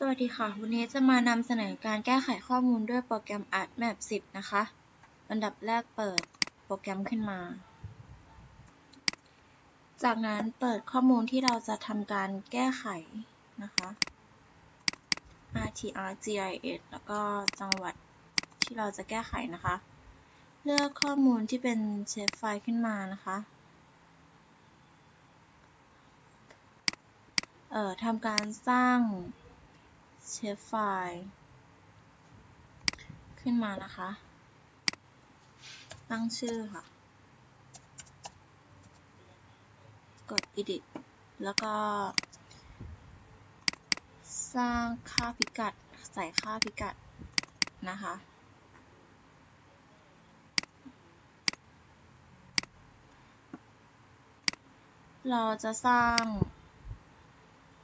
สวัสดีค่ะ วันนี้จะมานำเสนอการแก้ไขข้อมูลด้วยโปรแกรม ArtMap 10 นะคะ อันดับแรกเปิดโปรแกรมขึ้นมา จากนั้นเปิดข้อมูลที่เราจะทำการแก้ไขนะคะ RTR GIS แล้วก็จังหวัดที่เราจะแก้ไขนะคะ เลือกข้อมูลที่เป็นเชฟไฟล์ขึ้นมานะคะเอ่อทำการสร้าง เชฟไฟล์ ขึ้นมานะคะ ตั้งชื่อค่ะ กด edit แล้วก็ สร้างค่าพิกัด ใส่ค่าพิกัดนะคะเราจะสร้าง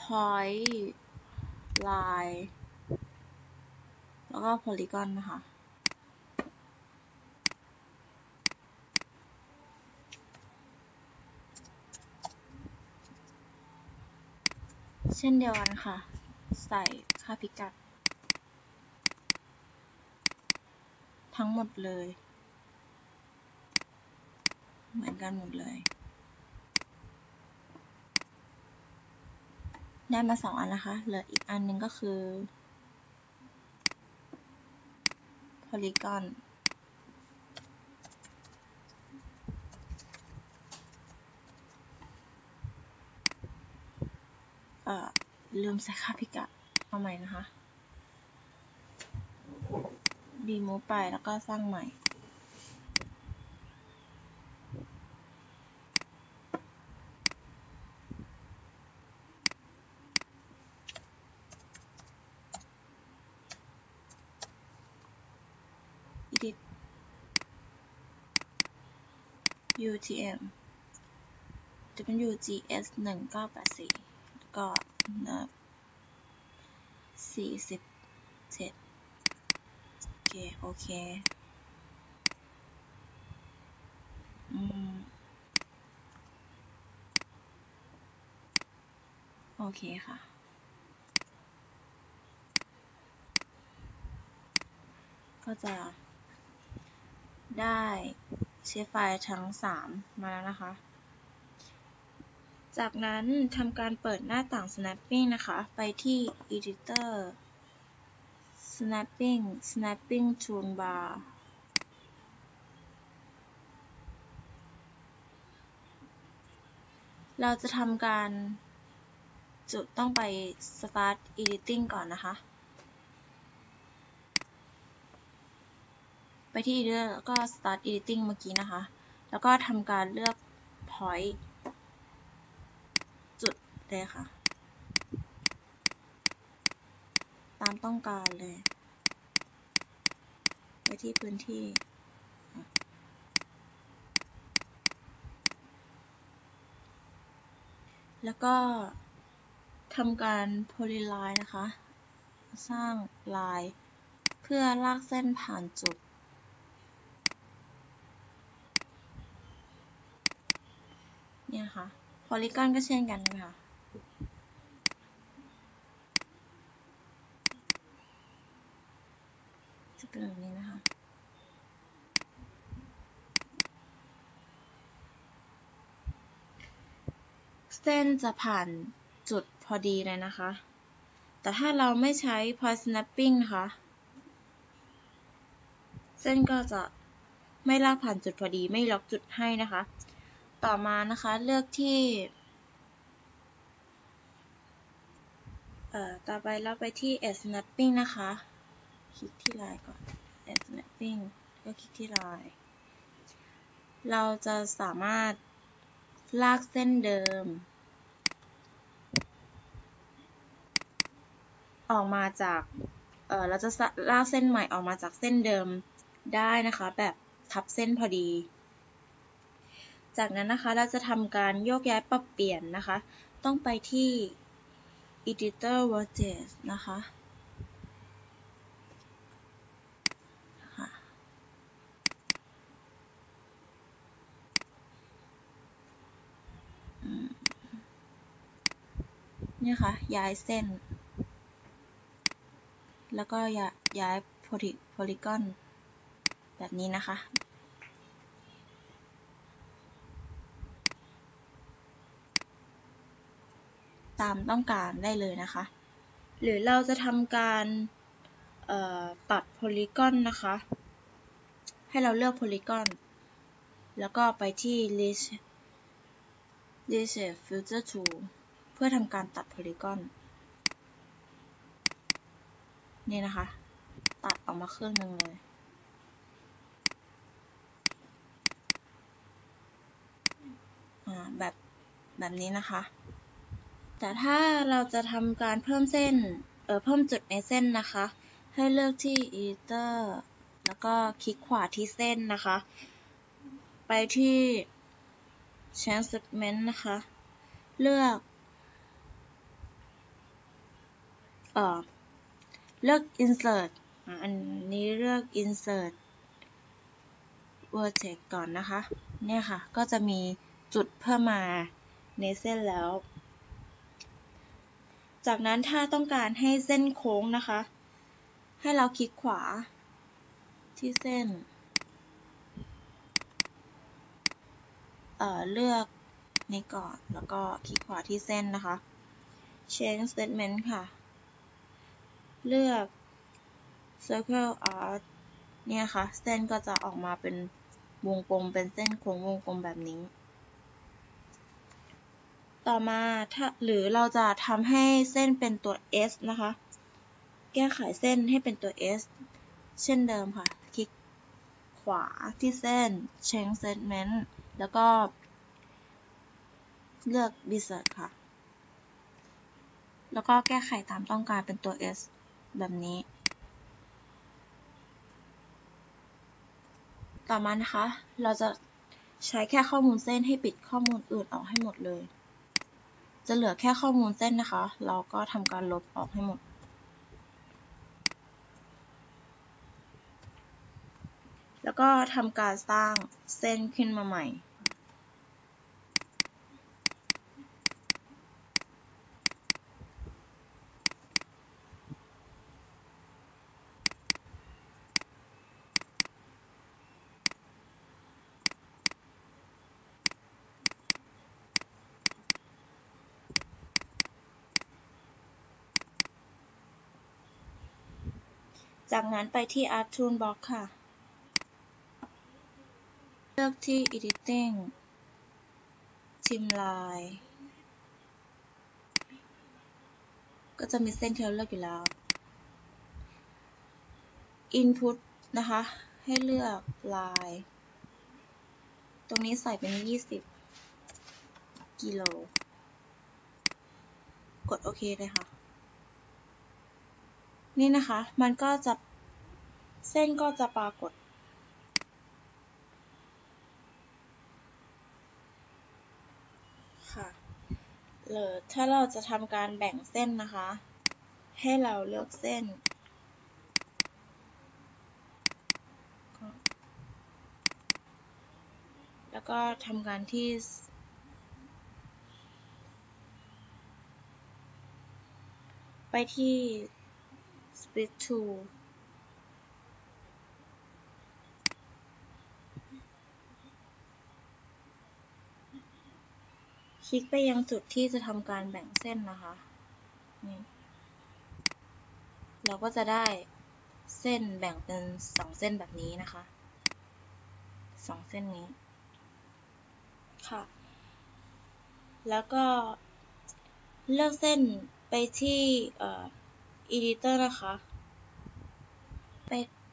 point line แล้วก็ polygon นะคะ เช่นเดียวกันค่ะ ใส่ค่าพิกัด ทั้งหมดเลย เหมือนกันหมดเลย ได้มาสองอันนะคะ เหลืออีกอันหนึ่งก็คือ polygon เอ่อ ลืมใส่ค่าพิกัดเอาใหม่นะคะ ดีมูไปแล้วก็สร้างใหม่ edit utm wgs หนึ่งเก้าแปดสี่ก็นิบสี่สิบเจ็ดโอเค โอเคอืมโอเคค่ะก็จะได้ เชฟไฟล์ทั้ง 3 มาแล้วนะคะ จากนั้นทำการเปิดหน้าต่าง snapping นะคะ ไปที่ editor snapping snapping toolbar เราจะทำการจุดต้องไป start editing ก่อนนะคะ ไปที่ editor แล้วก็ start editing เมื่อกี้นะคะ แล้วก็ทำการเลือก point จุดเลยค่ะ ตามต้องการเลย ไปที่พื้นที่แล้วก็ทำการ polyline นะคะ สร้างลายเพื่อลากเส้นผ่านจุด เนี่ยค่ะ polygon ก็เช่นกันค่ะจะเป็นแบบนี้นะคะเส้นจะผ่านจุดพอดีเลยนะคะ แต่ถ้าเราไม่ใช้ point snapping นะคะ เส้นก็จะไม่ลากผ่านจุดพอดีไม่ล็อกจุดให้นะคะ ต่อมานะคะเลือกที่เอ่อต่อไปเราไปที่ edge snapping นะคะ คลิกที่ลายก่อน edge snapping ก็คลิกที่ลาย เราจะสามารถลากเส้นเดิม ออกมาจากเอ่อเราจะลากเส้นใหม่ออกมาจากเส้นเดิมได้นะคะ แบบทับเส้นพอดี จากนั้นนะคะเราจะทำการโยกย้ายปรับเปลี่ยนนะคะ ต้องไปที่ editor vertex นะคะเนี่ยค่ะ ย้ายเส้น แล้วก็ย้ายโพลีกอนแบบนี้นะคะ ตามต้องการได้เลยนะคะ หรือเราจะทำการตัดโพลีกอนนะคะ ให้เราเลือกโพลีกอนแล้วก็ไปที่ list list filter tool เพื่อทำการตัดโพลีกอนนี่นะคะ ตัดออกมาครึ่งหนึ่งเลย แบบแบบนี้นะคะ แต่ถ้าเราจะทำการเพิ่มเส้น เออเพิ่มจุดในเส้นนะคะ ให้เลือกที่ editor แล้วก็คลิกขวาที่เส้นนะคะ ไปที่ change segment นะคะ เลือกเออเลือก insert อันนี้เลือก insert vertex ก่อนนะคะ เนี่ยค่ะ ก็จะมีจุดเพิ่มมาในเส้นแล้ว จากนั้นถ้าต้องการให้เส้นโค้งนะคะ ให้เราคลิกขวาที่เส้น เอ่อ เลือกในก่อนแล้วก็คลิกขวาที่เส้นนะคะ change statement ค่ะ เลือก circle art เนี่ยค่ะ เส้นก็จะออกมาเป็นวงกลมเป็นเส้นโค้งวงกลมแบบนี้ ต่อมาถ้าหรือเราจะทำให้เส้นเป็นตัว S นะคะ แก้ไขเส้นให้เป็นตัว S เช่นเดิมค่ะ คลิกขวาที่เส้น change segment แล้วก็ เลือก besert ค่ะ แล้วก็แก้ไขตามต้องการเป็นตัว S แบบนี้ ต่อมานะคะ เราจะใช้แค่ข้อมูลเส้นให้ปิดข้อมูลอื่นออกให้หมดเลย จะเหลือแค่ข้อมูลเส้นนะคะ เราก็ทำการลบออกให้หมด แล้วก็ทำการสร้างเส้นขึ้นมาใหม่ จากนั้นไปที่ Art Toolbox ค่ะ เลือกที่ Editing ทิมลาย ก็จะมีเส้นที่เราเลือกอยู่แล้ว Input นะคะ ให้เลือกลาย ตรงนี้ใส่เป็น 20 กิโล กดโอเคเลยค่ะ นี่นะคะ มันก็จะเส้นก็จะปรากฏ ค่ะหรือถ้าเราจะทำการแบ่งเส้นนะคะ ให้เราเลือกเส้นแล้วก็ทำการที่ ไปที่ split tool คลิกไปยังจุดที่จะทำการแบ่งเส้นนะคะ นี่ เราก็จะได้เส้นแบ่งเป็นสองเส้นแบบนี้นะคะ สองเส้นนี้ ค่ะ แล้วก็เลือกเส้นไปที่ editor นะคะไป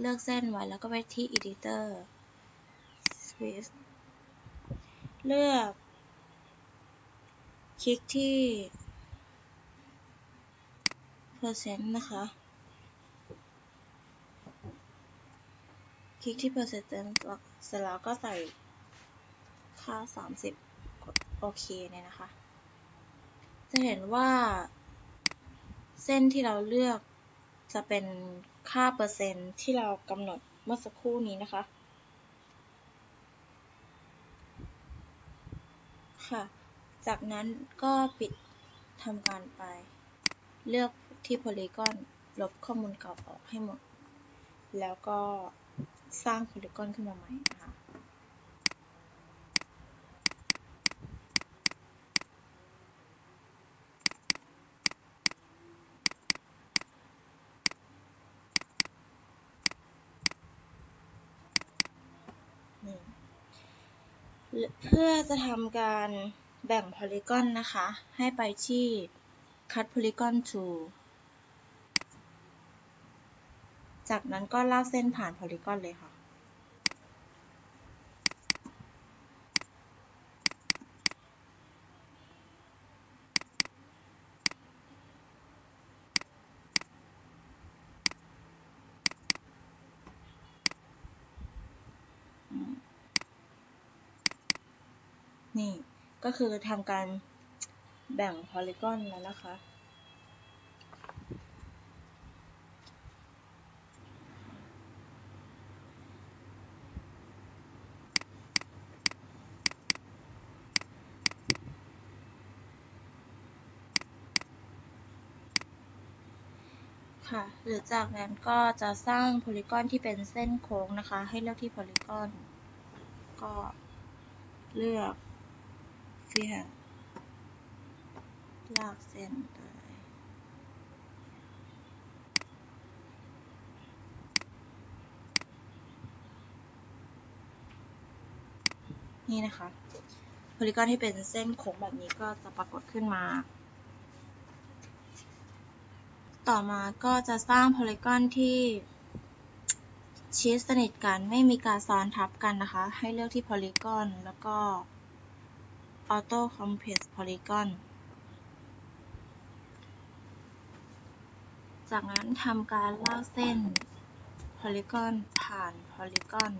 เลือกเส้นไว้แล้วก็ไปที่ editor space เลือก คลิกที่ percent นะคะ คลิกที่ percent เสร็จแล้วก็ใส่ค่า 30 กดโอเคเนี่ยนะคะ จะเห็นว่า เส้นที่เราเลือกจะเป็น ค่าเปอร์เซ็นที่เรากำหนดเมื่อสักครู่นี้นะคะ ค่ะ จากนั้นก็ปิดทำการไป เลือกที่โพลีกอนลบข้อมูลเก่าออกให้หมด แล้วก็สร้างโพลีกอนขึ้นมาใหม่นะคะ เพื่อจะทำการแบ่งโพลีกอนนะคะ ให้ไปที่ cut polygon to จากนั้นก็ลากเส้นผ่านโพลีกอนเลยค่ะ นี่ ก็คือทำการแบ่งโพลีกอนแล้วนะคะ ค่ะ หรือจากนั้นก็จะสร้างโพลีกอนที่เป็นเส้นโค้งนะคะ ให้เลือกที่โพลีกอน ก็เลือก เฟียลากเส้นไปนี่นะคะโพลีกอนที่เป็นเส้นโค้งแบบนี้ก็จะปรากฏขึ้นมา ต่อมาก็จะสร้างโพลีกอนที่ชิดสนิทกันไม่มีการซ้อนทับกันนะคะ ให้เลือกที่โพลีกอนแล้วก็ Auto Compress Polygon จากนั้นทำการลากเส้น Polygon ผ่าน Polygon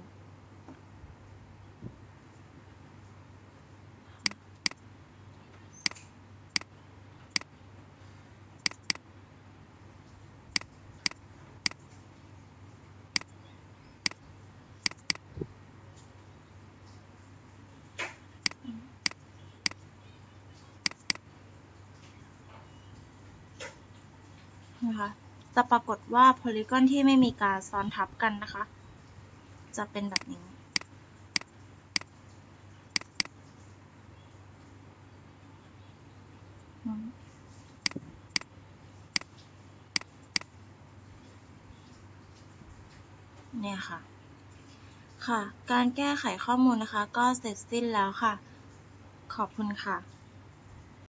นะคะ จะปรากฏว่าโพลีกอนที่ไม่มีการซ้อนทับกันนะคะ จะเป็นแบบนี้ เนี่ยค่ะ ค่ะ การแก้ไขข้อมูลนะคะ ก็เสร็จสิ้นแล้วค่ะ ขอบคุณค่ะ